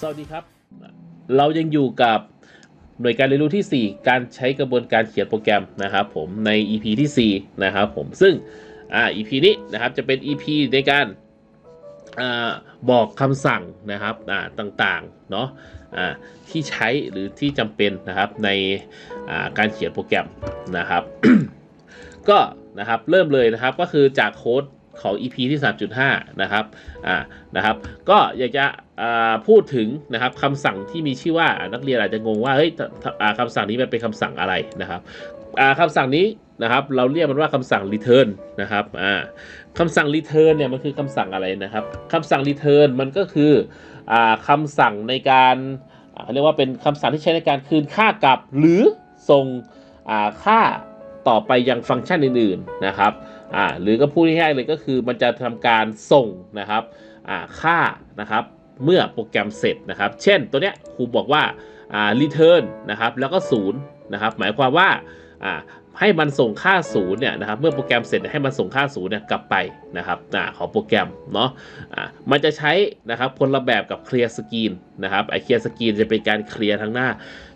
สวัสดีครับ เรายังอยู่กับหน่วยการเรียนรู้ที่ 4 การใช้กระบวนการเขียนโปรแกรมนะครับผมใน EP ที่4นะครับผมซึ่งอ่า EP นี้นะครับจะเป็น EP ในการอ่าบอกคำสั่งนะครับอ่าต่างๆเนาะอ่าที่ใช้หรือที่จำเป็นนะครับในอ่าการเขียนโปรแกรมนะครับ ก็นะครับเริ่มเลยนะครับก็คือจากโค้ด ของ EP ที่ 3.5 นะครับอ่านะครับ ก็อยากจะอ่าพูดถึงนะครับคำสั่งที่มีชื่อว่านักเรียนอาจจะงงว่าเฮ้ยคำสั่งนี้มันเป็นคำสั่งอะไรนะครับอ่าคำสั่งนี้นะครับเราเรียกมันว่าคำสั่ง return นะครับอ่าคำสั่ง return เนี่ยมันคือคำสั่งอะไรนะครับคำสั่ง return มันก็คืออ่าคำสั่งในการเขาเรียกว่าเป็นคำสั่งที่ใช้ในการคืนค่ากลับ หรือส่งอ่าค่าต่อไปยังฟังก์ชันอื่นๆนะครับ อ่าหรือก็พูดง่ายๆเลยก็คือมันจะทำการส่งนะครับอ่าค่านะครับเมื่อโปรแกรมเสร็จนะครับ เช่นตัวเนี้ยครูบอกว่าอ่า return นะครับแล้วก็ศูนย์นะครับหมายความว่าอ่าให้มันส่งค่าศูนย์เนี่ยนะครับเมื่อโปรแกรมเสร็จให้มันส่งค่าศูนย์เนี่ยกลับไปนะครับอ่าของโปรแกรมเนาะอ่ามันจะใช้นะครับคนละแบบกับ clear screen นะครับไอ clear screen จะเป็นการเคลียร์ทั้งหน้า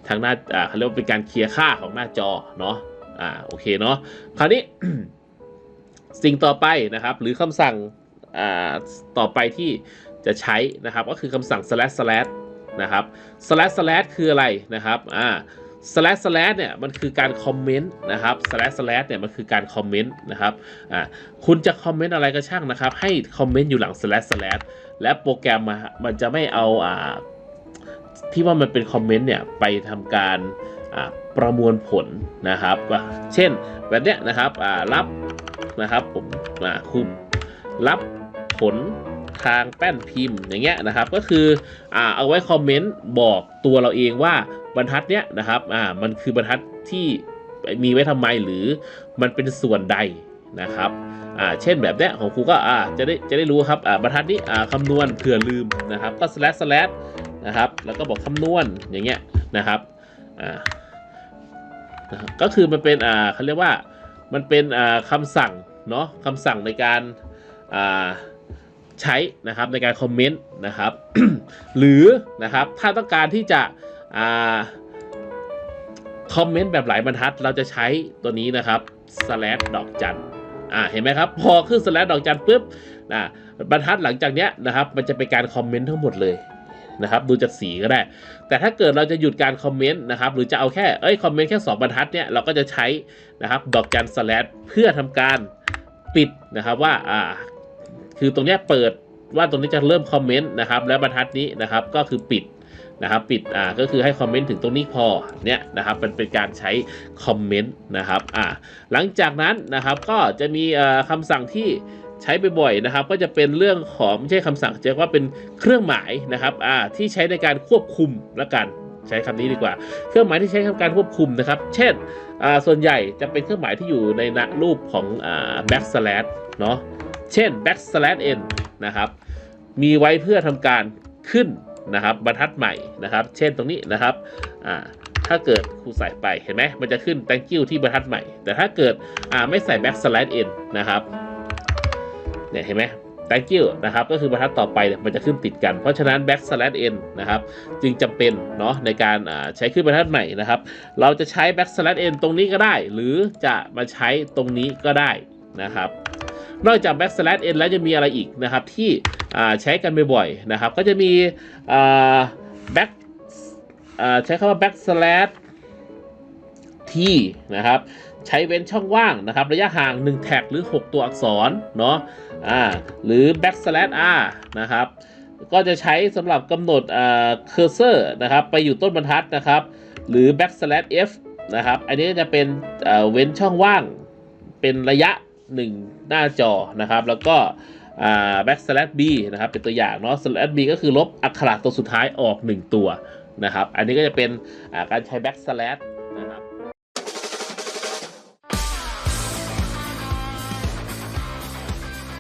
ทั้งหน้าอ่าเขาเรียกว่าเป็นการเคลียร์ค่าของหน้าจอเนาะอ่าโอเคเนาะคราวนี้ สิ่งต่อไปนะครับหรือคำสั่งต่อไปที่จะใช้นะครับก็คือคำสั่ง slash slash นะครับ slash slash คืออะไรนะครับอ่า slash slash เนี่ยมันคือการคอมเมนต์นะครับ slash slash เนี่ยมันคือการคอมเมนต์นะครับอ่าคุณจะคอมเมนต์อะไรก็ช่างนะครับ ให้คอมเมนต์อยู่หลัง slash slash และโปรแกรมมันจะไม่เอาอ่าที่ว่ามันเป็นคอมเมนต์เนี่ยไปทำการประมวลผลนะครับ เช่นแบบเนี้ยนะครับรับ นะครับ ผมอ่าคุณรับผลทางแป้นพิมพ์อย่างเงี้ยนะครับ ก็คืออ่าเอาไว้คอมเมนต์บอกตัวเราเองว่าบรรทัดเนี้ยนะครับอ่ามันคือบรรทัดที่มีไว้ทำไมหรือมันเป็นส่วนใดนะครับอ่าเช่นแบบเนี้ยของครูก็อ่าจะได้จะได้รู้ครับอ่าบรรทัดนี้อ่าคำนวณเผื่อลืมนะครับ ก็ slash slash นะครับแล้วก็บอกคำนวณอย่างเงี้ยนะครับอ่าก็คือมันเป็นอ่าเขาเรียกว่ามันเป็นอ่าคำสั่ง เนาะคำสั่งในการใช้นะครับในการคอมเมนต์นะครับ หรือนะครับถ้าต้องการที่จะอคอมเมนต์แบบหลายบรรทัด เราจะใช้ตัวนี้นะครับ slash ดอกจันอ่าเห็นไหมครับ พอขึ้น slash ดอกจันปุ๊บนะบรรทัดหลังจากเนี้ยนะครับ มันจะเป็นการคอมเมนต์ทั้งหมดเลยนะครับ ดูจากสีก็ได้ แต่ถ้าเกิดเราจะหยุดการคอมเมนต์นะครับ หรือจะเอาแค่เอ้ยคอมเมนต์แค่ 2 บรรทัดเนี่ยเราก็จะใช้นะครับ ดอกจัน slash เพื่อทำการ ปิดนะครับว่าอ่าคือตรงนี้เปิดว่าตรงนี้จะเริ่มคอมเมนต์นะครับแล้วบรรทัดนี้นะครับก็คือปิดนะครับปิดอ่าก็คือให้คอมเมนต์ถึงตรงนี้พอเนี่ยนะครับมันเป็นการใช้คอมเมนต์นะครับอ่าหลังจากนั้นนะครับก็จะมีอ่าคำสั่งที่ใช้บ่อยๆนะครับ ก็จะเป็นเรื่องของไม่ใช่คำสั่งจะว่าเป็นเครื่องหมายนะครับอ่าที่ใช้ในการควบคุมละกัน ใช้คำนี้ดีกว่า เครื่องหมายที่ใช้ในการควบคุมนะครับ เช่นอ่าส่วนใหญ่จะเป็นเครื่องหมายที่อยู่ในนารูปของอ่า backslash เนาะเช่น backslash n นะครับ มีไว้เพื่อทำการขึ้นนะครับบรรทัดใหม่นะครับ เช่นตรงนี้นะครับอ่าถ้าเกิดครูใส่ไปเห็นไหมมันจะขึ้น thank you ที่บรรทัดใหม่ แต่ถ้าเกิดอ่าไม่ใส่ backslash n นะครับเนี่ยเห็นไหม thank you นะครับก็คือบรรทัดต่อไปเนี่ยมันจะขึ้นติดกัน เพราะฉะนั้น backslash n นะครับจึงจำเป็นเนาะในการใช้ขึ้นบรรทัดใหม่นะครับ เราจะใช้ backslash n ตรงนี้ก็ได้ หรือจะมาใช้ตรงนี้ก็ได้นะครับ นอกจาก backslash n แล้วจะมีอะไรอีกนะครับที่ใช้กันบ่อยๆนะครับ ก็จะมี back ใช้คำว่า backslash t นะครับใช้เว้นช่องว่างนะครับระยะห่าง 1 แท็กหรือ 6 ตัวอักษรเนาะอ่าหรือ backslash r นะครับก็จะใช้สำหรับกำหนดเอ่า cursor นะครับไปอยู่ต้นบรรทัดนะครับหรือ backslash f นะครับอันนี้จะเป็นอ่าเว้นช่องว่างเป็นระยะ 1 หน้าจอนะครับแล้วก็อ่า backslash b นะครับเป็นตัวอย่างเนาะ slash b ก็คือลบอักขระตัวสุดท้ายออก 1 ตัวนะครับอันนี้ก็จะเป็นการใช้ backslash นะครับ